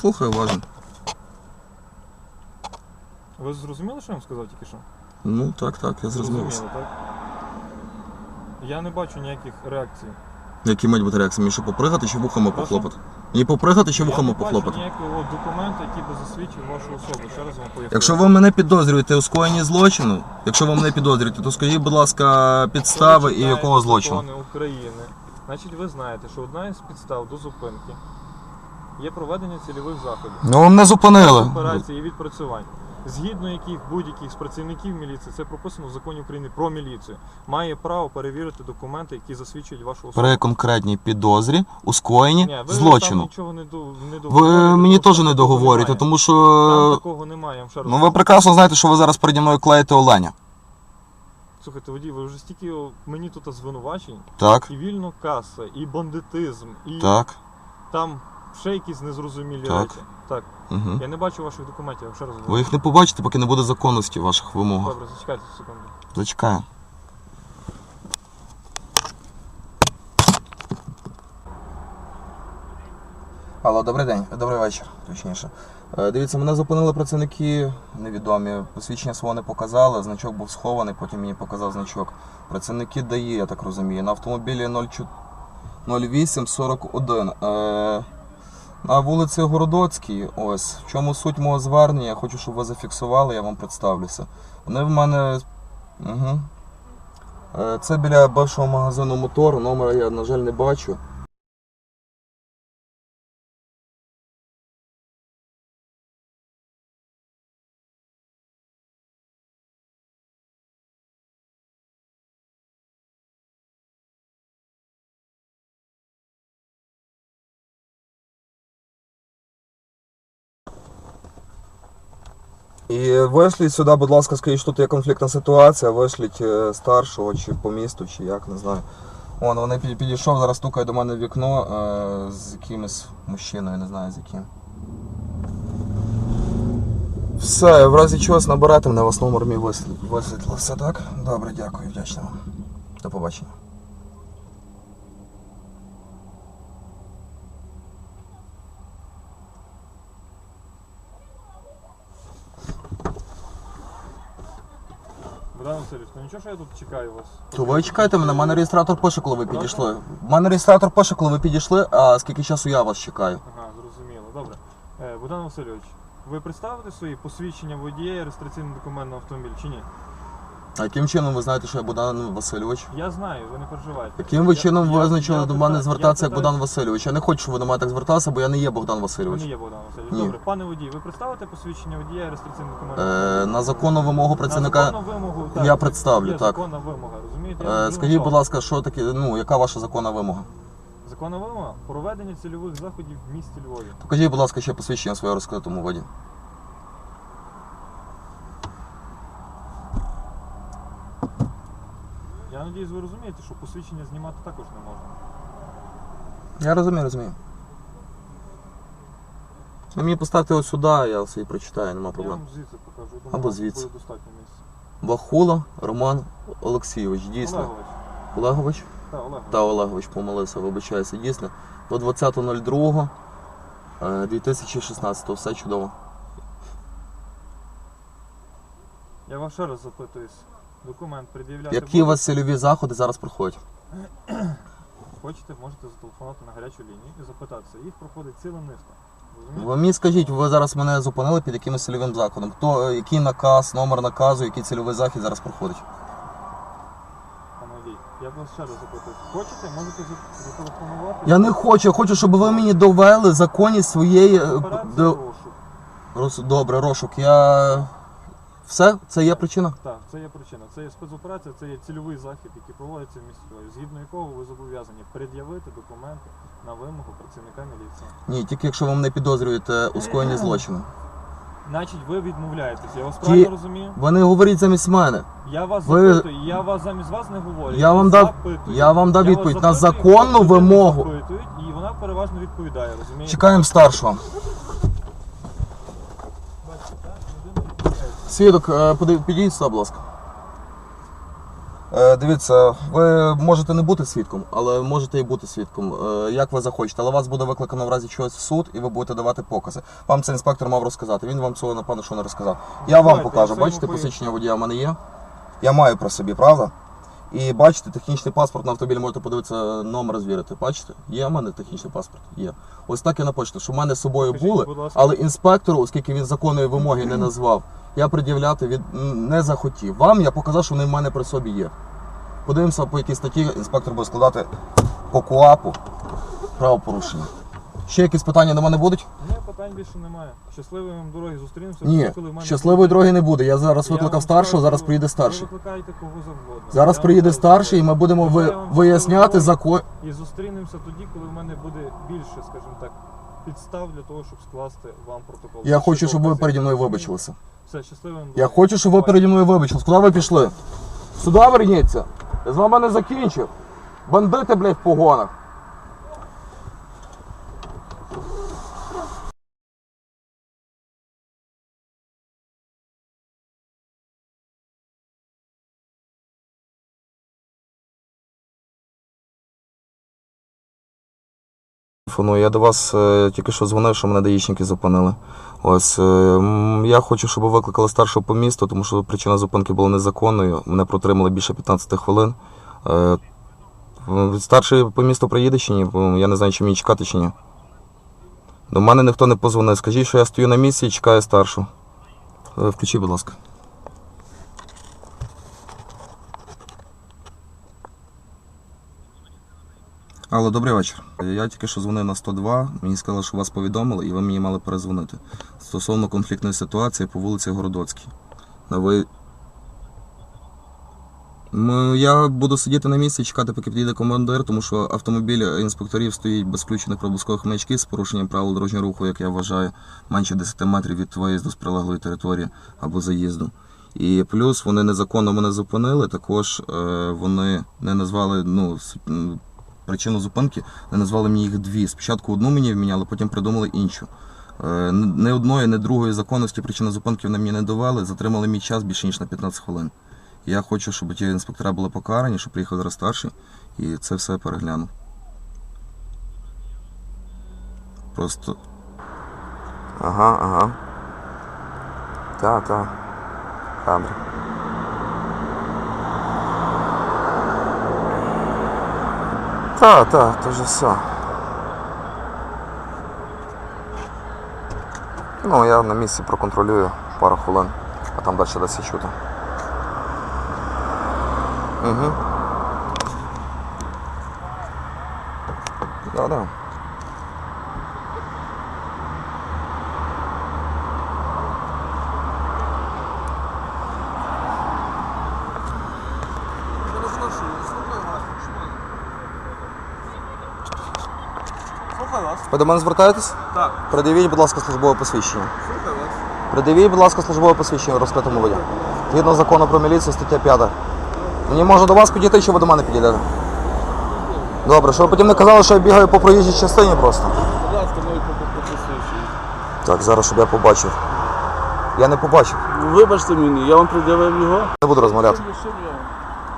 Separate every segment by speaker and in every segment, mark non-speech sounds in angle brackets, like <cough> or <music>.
Speaker 1: слухаю уважно.
Speaker 2: Ви зрозуміли, що я вам сказав тільки що?
Speaker 1: Ну, так, так, я зрозумів.
Speaker 2: Зрозуміли, так? Я не бачу ніяких реакцій.
Speaker 1: Які мають бути реакції? Мені що попригати чи вухами
Speaker 2: Прошу?
Speaker 1: похлопати? Мені попригати чи
Speaker 2: я
Speaker 1: вухами
Speaker 2: не бачу
Speaker 1: похлопати?
Speaker 2: ніякого документу, який би засвідчив вашу особу. Ще раз вам поясню.
Speaker 1: Якщо ви мене підозрюєте у скоєнні злочину, якщо ви мене підозрюєте, то скажіть, будь ласка, підстави і
Speaker 2: Читаєте
Speaker 1: якого злочину.
Speaker 2: закони України, значить ви знаєте, що одна із підстав до зупинки є проведення цільових заходів.
Speaker 1: Ну, ви мене зупинили.
Speaker 2: Операції і відпрацювань. Згідно яких будь-яких з працівників міліції, це прописано в законі України про міліцію, має право перевірити документи, які засвідчують вашу особу.
Speaker 1: При конкретній підозрі у скоєнні
Speaker 2: Ні, ви там
Speaker 1: злочину.
Speaker 2: нічого не, до, не
Speaker 1: Ви
Speaker 2: договорюєте,
Speaker 1: мені
Speaker 2: тому
Speaker 1: теж
Speaker 2: що
Speaker 1: не
Speaker 2: такого
Speaker 1: договорюєте,
Speaker 2: немає.
Speaker 1: тому
Speaker 2: Там
Speaker 1: що.
Speaker 2: такого немає, я вам ще раз
Speaker 1: Ну ви
Speaker 2: кажу.
Speaker 1: прекрасно знаєте, що ви зараз переді мною клеїте оленя.
Speaker 2: Слухайте, водій, ви вже стільки о, мені тут звинувачень,
Speaker 1: Так,
Speaker 2: і вільно каса, і бандитизм, і
Speaker 1: так.
Speaker 2: там ще якісь незрозумілі
Speaker 1: Так.
Speaker 2: речі. Так,
Speaker 1: Угу.
Speaker 2: я не бачу ваших документів, я ще раз говорю.
Speaker 1: Ви їх не побачите, поки не буде законності в ваших вимогах.
Speaker 2: Добре, зачекайте секунду.
Speaker 1: Зачекаю. Алло, добрий день, добрий вечір, точніше. Е, Дивіться, мене зупинили працівники невідомі. Посвідчення свого не показали, значок був схований, потім мені показав значок. Працівники ДАІ, я так розумію, на автомобілі 0841. Е, на вулиці Городоцькій, ось. В чому суть мого звернення, я хочу, щоб ви зафіксували, я вам представлюся. Вони в мене. Угу. Це біля бившого магазину мотор, номера я, на жаль, не бачу. І вишліть сюди, будь ласка, скажіть, що тут є конфліктна ситуація, вишліть е, старшого чи по місту, чи як, не знаю. Вон, вони під- підійшов, зараз стукає до мене в вікно е, з якимось мужчиною, не знаю з яким. Все, в разі чогось набирати мене, у вас номер мій висвіт- Все так? Добре, дякую, вдячний вам. До побачення.
Speaker 2: Богдан Васильович, ну нічого, що я тут чекаю вас.
Speaker 1: То ви чекайте мене, в мене реєстратор пише, коли ви підійшли. В мене реєстратор пише, коли ви підійшли, а скільки часу я вас чекаю.
Speaker 2: Ага, зрозуміло. Добре. Е, Богдан Васильович, ви представите свої посвідчення водія і реєстраційний документ на автомобіль чи ні?
Speaker 1: А яким чином ви знаєте, що я Богдан Васильович?
Speaker 2: Я знаю, ви не переживайте.
Speaker 1: Яким ви
Speaker 2: Я-
Speaker 1: чином
Speaker 2: я-
Speaker 1: визначили до
Speaker 2: питаю-
Speaker 1: мене звертатися
Speaker 2: я
Speaker 1: як
Speaker 2: питаю-
Speaker 1: Богдан Васильович? Я не хочу, щоб ви до мене так зверталися, бо я не є Богдан
Speaker 2: Ви
Speaker 1: Васильович.
Speaker 2: не є Богдан Васильович.
Speaker 1: Ні.
Speaker 2: Добре, пане водій, ви представите посвідчення водія і реєстраційний документ?
Speaker 1: Е, на законну вимогу
Speaker 2: На
Speaker 1: працівника.
Speaker 2: законну вимогу, так,
Speaker 1: я представлю,
Speaker 2: є
Speaker 1: так.
Speaker 2: законна вимога, розумієте? Я
Speaker 1: Е, скажіть, будь ласка, що таке, ну, яка ваша законна вимога?
Speaker 2: Законна вимога проведення цільових заходів в місті Львові.
Speaker 1: Покажіть, будь ласка, ще посвідчення своє розкритому воді.
Speaker 2: Я надіюсь, ви розумієте, що посвідчення знімати також не можна.
Speaker 1: Я розумію, розумію. Ви мені поставте ось сюди, я собі прочитаю, нема
Speaker 2: Я
Speaker 1: проблем.
Speaker 2: вам звідси покажу. Думаю,
Speaker 1: Або звідси.
Speaker 2: буде достатньо місця.
Speaker 1: Бахула Роман Олексійович, дійсно.
Speaker 2: Олегович.
Speaker 1: Олегович?
Speaker 2: Так, Олегович.
Speaker 1: Та Олегович помилився, вибачаюся, дійсно. До 20.02 е, 2016 все чудово.
Speaker 2: Я вас ще раз запитуюсь. Документ пред'являти.
Speaker 1: Які у вас цільові заходи зараз проходять? <clears throat>
Speaker 2: Хочете, можете зателефонувати на гарячу лінію і запитатися. Їх проходить ціла низка.
Speaker 1: Ви мені скажіть, ви зараз мене зупинили під якимось цільовим заходом. Хто, е, який наказ, номер наказу, який цільовий захід зараз проходить?
Speaker 2: Пане я вас ще раз запитую. Хочете, можете за- зателефонувати.
Speaker 1: Я не хочу, я хочу, щоб ви мені довели законність своєї. е,
Speaker 2: Операція
Speaker 1: до-
Speaker 2: розшук.
Speaker 1: Рос- Добре, розшук. Я. Все? Це є причина?
Speaker 2: Так, це є причина. Це є спецоперація, це є цільовий захід, який проводиться в місті Львові, згідно якого ви зобов'язані пред'явити документи на вимогу працівника міліції.
Speaker 1: Ні, тільки якщо ви мене підозрюєте у скоєнні злочину.
Speaker 2: Значить, ви відмовляєтесь. Я вас
Speaker 1: Ті-
Speaker 2: правильно розумію?
Speaker 1: Ви не говоріть замість мене.
Speaker 2: Я вас
Speaker 1: Ви-
Speaker 2: запитую, я вас замість вас не говорю.
Speaker 1: Я вам дав-
Speaker 2: запитую.
Speaker 1: я вам дав відповідь на
Speaker 2: запитую,
Speaker 1: законну вимогу.
Speaker 2: запитують, І вона переважно відповідає, розумієте?
Speaker 1: Чекаємо старшого.
Speaker 2: Бачите, так? Людина відповідає.
Speaker 1: Свідок, е, підійдіть сюди, будь ласка. Е, дивіться, ви можете не бути свідком, але можете і бути свідком, е, як ви захочете. Але вас буде викликано в разі чогось в суд, і ви будете давати покази. Вам це інспектор мав розказати. Він вам цього напевно що не розказав. Я вам покажу. Бачите, посвідчення водія в мене є. Я маю про собі, правда? І бачите, технічний паспорт на автомобіль можете подивитися, номер звірити. Бачите? Є в мене технічний паспорт? Є. Ось так і напишете, що в мене з собою
Speaker 2: Скажіть,
Speaker 1: були,
Speaker 2: ласка.
Speaker 1: але інспектору, оскільки він законної вимоги не назвав, я пред'являти від не захотів. Вам я показав, що вони в мене при собі є. Подивимося, по якій статті інспектор буде складати по КУАПу правопорушення. Ще якісь питання до мене будуть?
Speaker 2: Питань більше немає. Щасливої вам дороги зустрінемося.
Speaker 1: Ні,
Speaker 2: коли в мене
Speaker 1: щасливої дороги не буде. Я зараз
Speaker 2: Я
Speaker 1: викликав
Speaker 2: вам
Speaker 1: старшого, зараз приїде старший.
Speaker 2: Ви викликаєте кого завгодно.
Speaker 1: Зараз
Speaker 2: Я вам
Speaker 1: приїде
Speaker 2: кажу,
Speaker 1: старший, і ми будемо ви-
Speaker 2: вам
Speaker 1: виясняти
Speaker 2: щасливої
Speaker 1: закон.
Speaker 2: І зустрінемося тоді, коли в мене буде більше, скажімо так, підстав для того, щоб скласти вам протокол.
Speaker 1: Я
Speaker 2: Більше
Speaker 1: хочу, щоб ви
Speaker 2: доказів.
Speaker 1: переді мною вибачилися.
Speaker 2: Все, щасливим.
Speaker 1: Я хочу, щоб ви переді мною вибачились. Куди ви пішли? Сюди верніться. Я з вами не закінчив. Бандити, блядь, в погонах. Телефоную. Я до вас е, тільки що дзвонив, що мене даїчники зупинили. Ось е, я хочу, щоб ви викликали старшого по місту, тому що причина зупинки була незаконною. Мене протримали більше 15 хвилин. Е, Старший по місту приїде чи ні? Я не знаю, чи мені чекати чи ні. До мене ніхто не позвонив. Скажіть, що я стою на місці і чекаю старшу. Включіть, будь ласка. Алло, добрий вечір. Я тільки що дзвонив на 102. Мені сказали, що вас повідомили і ви мені мали перезвонити. Стосовно конфліктної ситуації по вулиці Городоцькій. Ви... М, Я буду сидіти на місці чекати, поки підійде командир, тому що автомобіль інспекторів стоїть без включених проблискових маячків з порушенням правил дорожнього руху, як я вважаю, менше 10 метрів від виїзду з прилеглої території або заїзду. І плюс вони незаконно мене зупинили. Також е, вони не назвали ну, причину зупинки, не назвали мені їх дві. Спочатку одну мені вміняли, потім придумали іншу. Е, н- Ні одної, ні другої законності причини зупинки вони мені не давали, затримали мій час більше ніж на 15 хвилин. Я хочу, щоб ті інспектора були покарані, щоб приїхав зараз старший і це все переглянув. Просто. Ага, ага. Так, так. Добре. Так, так, то вже все. Ну, я на місці проконтролюю пару хвилин, а там далі десь чути. Угу. Да, да.
Speaker 3: Вас.
Speaker 1: Ви до мене звертаєтесь?
Speaker 3: Так.
Speaker 1: Придивіть, будь ласка, службове посвідчення.
Speaker 3: Слухай вас.
Speaker 1: Придивіть, будь ласка, службове посвідчення в розкритому виді. Згідно закону про міліцію, стаття 5. Мені можна до вас підійти, чи ви до мене підійдете? Добре, щоб ви потім не казали, що я бігаю по проїжджій частині просто.
Speaker 3: Будь ласка, мої посвідчення.
Speaker 1: Так, зараз, щоб я побачив. Я не побачив.
Speaker 3: Вибачте мені, я вам пред'явив його.
Speaker 1: Не буду розмовляти.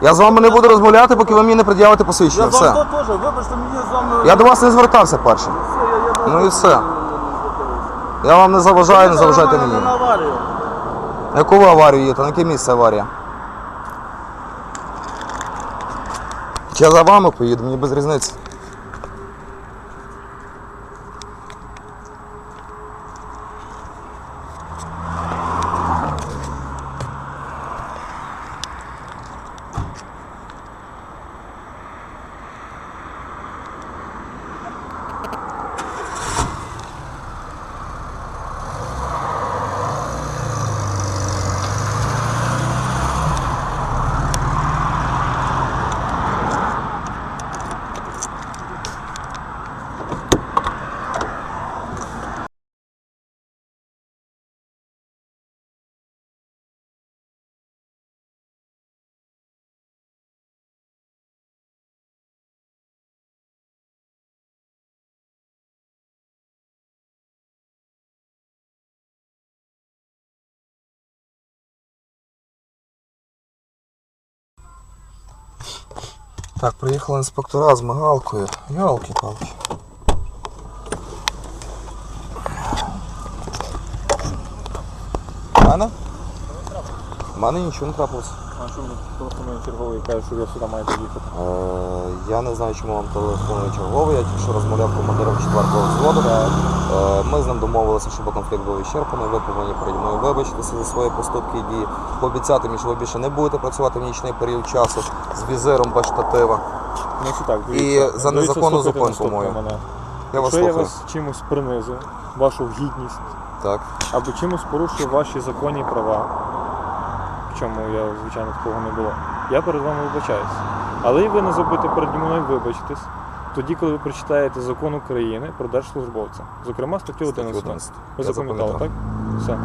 Speaker 3: Я?
Speaker 1: З вами не буду розмовляти, поки ви мені не пред'явите посвідчення.
Speaker 3: Я з вами
Speaker 1: Все.
Speaker 3: теж, вибачте мені я з вами.
Speaker 1: Я до вас не звертався перше.
Speaker 3: Все, я, я
Speaker 1: Ну і все.
Speaker 3: Я
Speaker 1: вам не заважаю, не заважайте
Speaker 3: на
Speaker 1: мені.
Speaker 3: аварію.
Speaker 1: На яку ви аварію їдете? На яке місце аварія? Чи я за вами поїду, мені без різниці. Так, приїхали інспектора з мигалкою. ялки палки мене? У мене нічого не трапилося.
Speaker 2: А мені телефонує черговий і каже, що ви сюди маєте їхати?
Speaker 1: Е, я не знаю, чому вам телефонує черговий. Я тільки що розмовляв командиром 4-го взводу. Е, ми з ним домовилися, щоб конфлікт був ісчерпаний. Ви повинні переді мною вибачитися за свої поступки і дії. Пообіцяти мені, що ви більше не будете працювати в нічний період часу з візиром без штатива.
Speaker 2: Значить так,
Speaker 1: І
Speaker 2: дивіться,
Speaker 1: за
Speaker 2: дивіться,
Speaker 1: незаконну
Speaker 2: слухайте
Speaker 1: зупинку
Speaker 2: наступне
Speaker 1: мою.
Speaker 2: Мене.
Speaker 1: Я вас
Speaker 2: Якщо я
Speaker 1: слухаю.
Speaker 2: вас чимось принизив, вашу гідність,
Speaker 1: Так.
Speaker 2: або чимось порушив ваші законні права, чому я, звичайно, такого не було, я перед вами вибачаюсь. Але і ви не забудьте переді мною вибачитись тоді, коли ви прочитаєте закон України про держслужбовця, зокрема статтю 11.
Speaker 1: 11.
Speaker 2: Ви
Speaker 1: Я
Speaker 2: запам'ятали, так? Все.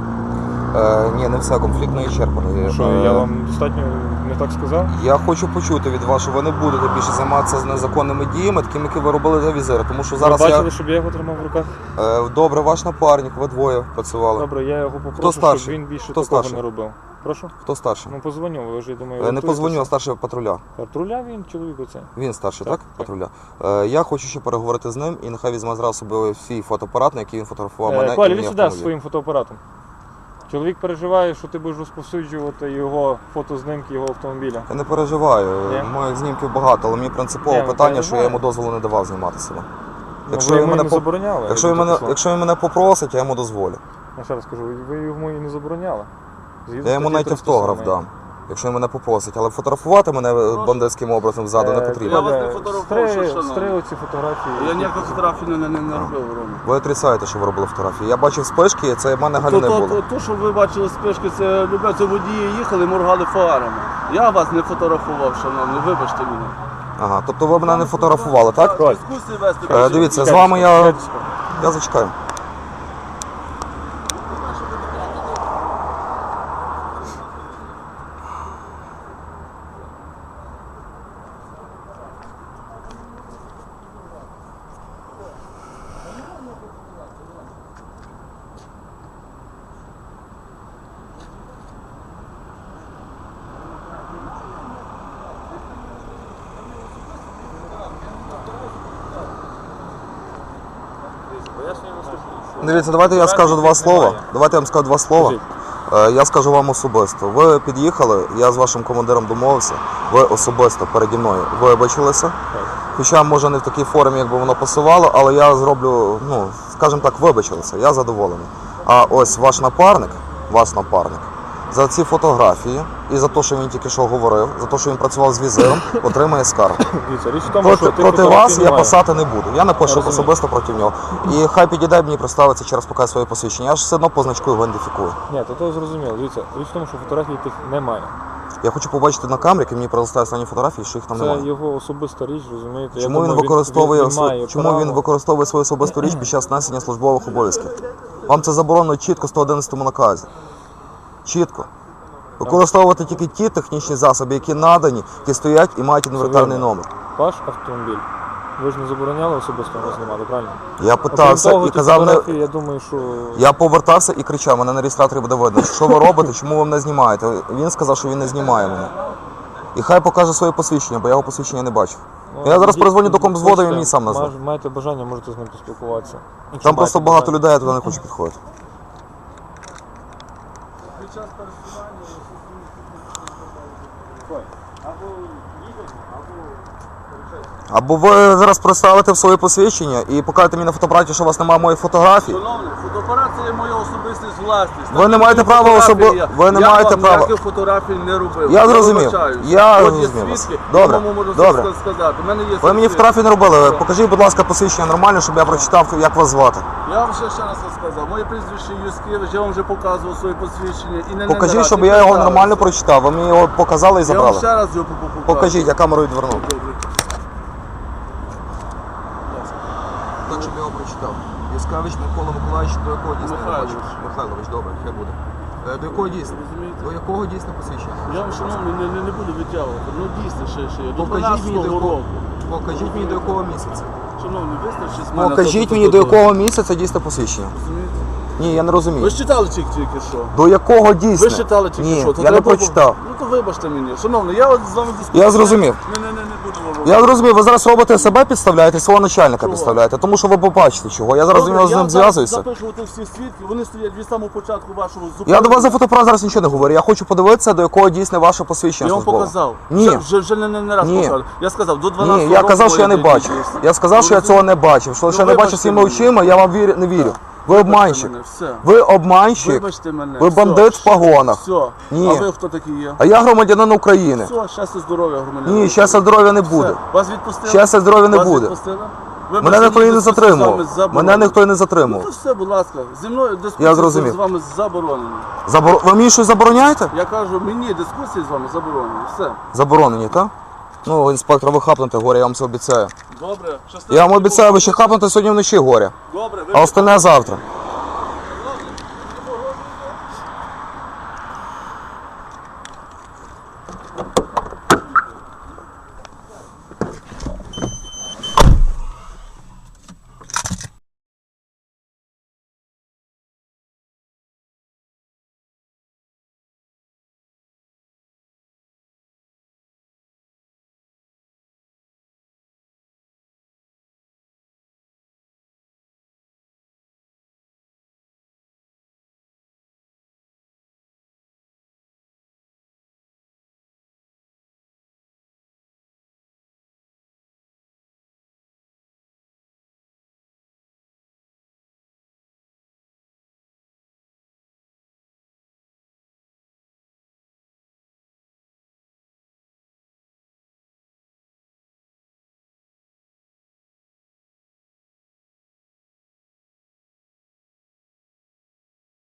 Speaker 1: Е, ні, не все, конфлікт не ісчерпаний.
Speaker 2: Що,
Speaker 1: Е,
Speaker 2: я вам достатньо не так сказав?
Speaker 1: Я хочу почути від вас, що ви не будете більше займатися незаконними діями, такими, які ви робили за візири. Тому що зараз
Speaker 2: ви бачили,
Speaker 1: я
Speaker 2: щоб я його тримав в руках?
Speaker 1: Е, добре, ваш напарник, ви двоє працювали.
Speaker 2: Добре, я його попрошу, щоб він більше
Speaker 1: Хто
Speaker 2: такого
Speaker 1: старший?
Speaker 2: не робив. Прошу?
Speaker 1: Хто старший?
Speaker 2: Ну позвоню, ви ж я думаю.
Speaker 1: Е, не
Speaker 2: готуєтеся.
Speaker 1: позвоню, а старший патруля.
Speaker 2: Патруля він чоловік оце.
Speaker 1: Він старший,
Speaker 2: Так,
Speaker 1: так?
Speaker 2: так.
Speaker 1: Патруля. Е, я хочу ще переговорити з ним і нехай візьме зразу собі свій фотоапарат, на який він фотографував мене.
Speaker 2: Е,
Speaker 1: і
Speaker 2: Коля,
Speaker 1: мій
Speaker 2: іди сюди
Speaker 1: автомобіль.
Speaker 2: своїм фотоапаратом. Чоловік переживає, що ти будеш розповсюджувати його фотознімки його автомобіля.
Speaker 1: Я не переживаю.
Speaker 2: Ні?
Speaker 1: Моїх знімків багато, але мені принципове
Speaker 2: Ні, ну,
Speaker 1: питання, що я
Speaker 2: переживаю.
Speaker 1: йому дозволу не давав знімати себе. Якщо
Speaker 2: ну, ви
Speaker 1: він
Speaker 2: йому
Speaker 1: мене
Speaker 2: не
Speaker 1: по-
Speaker 2: забороняли.
Speaker 1: Якщо він мене, якщо він мене попросить, я йому дозволю.
Speaker 2: Я ще раз кажу, ви йому і не забороняли. Згідно
Speaker 1: Я йому
Speaker 2: статті
Speaker 1: навіть
Speaker 2: 307.
Speaker 1: автограф дам. Якщо він мене попросить, але фотографувати мене бандитським образом ззаду не
Speaker 2: Е,
Speaker 1: потрібно.
Speaker 3: Я вас не
Speaker 2: Коля,
Speaker 3: фотографував,
Speaker 2: стри-
Speaker 3: що, шановний?
Speaker 2: стри оці фотографії.
Speaker 3: Я ніяких фотографій не, не, не, робив, Рома.
Speaker 1: Ви отрицаєте, що ви робили фотографії. Я бачив спишки, це в мене
Speaker 3: То,
Speaker 1: не
Speaker 3: то,
Speaker 1: було.
Speaker 3: то, то, що ви бачили спишки, це любе, це водії їхали, моргали фарами. Я вас не фотографував, шановний, вибачте мене.
Speaker 1: Ага, тобто ви мене не фотографували, так?
Speaker 3: Дискусії вести.
Speaker 1: Е, дивіться, з вами я.
Speaker 2: чекайте секунду.
Speaker 1: Дивіться, давайте я скажу два слова. Давайте я вам скажу два слова. Е, Я скажу вам особисто. Ви під'їхали, я з вашим командиром домовився. Ви особисто переді мною вибачилися. Хоча, може, не в такій формі, як би воно пасувало, але я зроблю, ну, скажімо так, вибачилися. Я задоволений. А ось ваш напарник, ваш напарник, за ці фотографії і за те, що він тільки що говорив, за те, що він працював з візиром, <laughs> отримає скаргу.
Speaker 2: Дивіться, річ в тому,
Speaker 1: Проти,
Speaker 2: що
Speaker 1: проти
Speaker 2: фотографій
Speaker 1: вас я
Speaker 2: немає.
Speaker 1: писати не буду. Я напишу
Speaker 2: розумію.
Speaker 1: особисто проти нього. І хай підійде мені представиться через показ своє посвідчення. Я ж все одно по значку його ідентифікую.
Speaker 2: Ні, то то зрозуміло. Дивіться, річ в тому, що фотографій тих немає.
Speaker 1: Я хочу побачити на камері, які мені предоставили останні фотографії, що їх там
Speaker 2: Це
Speaker 1: немає.
Speaker 2: його особиста річ, розумієте? Я
Speaker 1: Чому він використовує
Speaker 2: він, має
Speaker 1: чому
Speaker 2: право.
Speaker 1: він використовує свою особисту річ під час несення службових обов'язків? Вам це заборонено чітко 111 наказі. Чітко. Використовувати тільки ті технічні засоби, які надані, які стоять і мають інвентарний
Speaker 2: вірно.
Speaker 1: номер.
Speaker 2: Ваш автомобіль. Ви ж не забороняли особисто його знімати, правильно?
Speaker 1: Я питався
Speaker 2: того,
Speaker 1: і
Speaker 2: ті
Speaker 1: казав, не,
Speaker 2: фотографії, я думаю, що
Speaker 1: Я повертався і кричав, мене на реєстраторі буде видно. Що ви робите, чому ви мене знімаєте? Він сказав, що він не знімає мене. І хай покаже своє посвідчення, бо я його посвідчення не бачив.
Speaker 2: Ну,
Speaker 1: Я зараз перезвоню до комзводу, і він мені сам назвав.
Speaker 2: Маєте бажання, можете з ним поспілкуватися. Якщо
Speaker 1: Там просто
Speaker 2: маєте
Speaker 1: багато
Speaker 2: бажання.
Speaker 1: людей, я туди не хочу підходити. Або ви зараз представите в своє посвідчення і покажете мені на фотоапараті, що у вас немає моїх фотографій.
Speaker 3: Шановний, фотоапарат це є моя особистість власність.
Speaker 1: Ви не маєте права
Speaker 3: Фотографії я-
Speaker 1: ви не
Speaker 3: я
Speaker 1: маєте
Speaker 3: вам
Speaker 1: права.
Speaker 3: ніяких фотографій не робив.
Speaker 1: Я зрозумів. Я
Speaker 3: От є
Speaker 1: зрозумів вас.
Speaker 3: свідки,
Speaker 1: Добре,
Speaker 3: можу
Speaker 1: добре.
Speaker 3: сказати. У мене є
Speaker 1: Ви мені
Speaker 3: свідки.
Speaker 1: фотографії не робили. Покажіть, будь ласка, посвідчення нормально, щоб я прочитав, як вас звати.
Speaker 3: Я вам ще, ще раз сказав. Моє прізвище Юскевич, я вам вже показував своє посвідчення. І не,
Speaker 1: Покажіть, щоб я його нормально прочитав. Ви мені його показали і
Speaker 3: Я вам
Speaker 1: забрали.
Speaker 3: ще раз його покажу.
Speaker 1: Покажіть, я камеру відвернув.
Speaker 3: Добре.
Speaker 1: Так, щоб я його прочитав. Яскавич Микола Миколаївич, до якого дійсно я
Speaker 3: Михайлович.
Speaker 1: бачу? Михайлович, добре, хай буде. Е, До якого дійсно?
Speaker 3: Розумієте?
Speaker 1: До якого дійсно посвідчення?
Speaker 3: Я вам, шановний, не, не, не буду відтягувати. Ну дійсно, ще, ще. До
Speaker 1: Покажіть мені, до
Speaker 3: 12-го
Speaker 1: якого,
Speaker 3: року.
Speaker 1: покажіть мені до якого місяця.
Speaker 3: Шановний, вистачить з мене.
Speaker 1: Покажіть мені до якого місяця дійсно посвідчення.
Speaker 3: Розумієте?
Speaker 1: Ні, я не розумію.
Speaker 3: Ви ж читали тільки тільки що.
Speaker 1: До якого дійсно?
Speaker 3: Ви ж читали тільки
Speaker 1: Ні,
Speaker 3: що. то
Speaker 1: я не
Speaker 3: треба було-
Speaker 1: прочитав.
Speaker 3: Ну то вибачте мені. Шановний, я от з вами дискутую.
Speaker 1: Я зрозумів.
Speaker 3: Не, не, не, не будемо робити.
Speaker 1: Я зрозумів, ви зараз робите себе підставляєте, свого начальника підставляєте, тому що ви побачите чого. Я зараз з
Speaker 3: Добре,
Speaker 1: ним з
Speaker 3: я
Speaker 1: ним зв'язуюся.
Speaker 3: запишу от всі свідки, вони стоять від самого початку вашого зупинку.
Speaker 1: Я до вас за фотоапарат зараз нічого не говорю. Я хочу подивитися, до якого дійсне ваше посвідчення
Speaker 3: Я вам
Speaker 1: службове.
Speaker 3: показав.
Speaker 1: Ні.
Speaker 3: Вже, вже, вже не, не, не раз
Speaker 1: Ні.
Speaker 3: показав. Я сказав, до 12
Speaker 1: Ні, я казав, що я не бачив. Я сказав, що я цього не бачив. Що
Speaker 3: Ну,
Speaker 1: ще не
Speaker 3: вибачте
Speaker 1: бачив своїми
Speaker 3: мене.
Speaker 1: очима, я вам вірю, не вірю. Ви обманщик.
Speaker 3: мене, Все.
Speaker 1: Ви обманщик.
Speaker 3: Вибачте мене.
Speaker 1: Ви
Speaker 3: все.
Speaker 1: бандит в погонах.
Speaker 3: Все.
Speaker 1: Ні.
Speaker 3: А ви хто такі є?
Speaker 1: А я громадянин України.
Speaker 3: Все, щастя, здоров'я, громадянин.
Speaker 1: Ні, щастя здоров'я не буде.
Speaker 3: Все. Вас відпустили?
Speaker 1: Щастя здоров'я не
Speaker 3: Вас
Speaker 1: буде.
Speaker 3: відпустили? Ви
Speaker 1: Мене ніхто і не затримував. Мене ніхто і не
Speaker 3: Ну то все, будь ласка, зі мною дискусія з вами заборонена.
Speaker 1: Забор... Ви мені щось забороняєте?
Speaker 3: Я кажу, мені дискусії з вами заборонені. Все.
Speaker 1: Заборонені, так? Ну, інспектор, ви хапнете горе, я вам це обіцяю.
Speaker 3: Добре, щасливо.
Speaker 1: Я вам обіцяю, ви ще хапнете сьогодні вночі горе.
Speaker 3: Добре, ви
Speaker 1: А остальне завтра.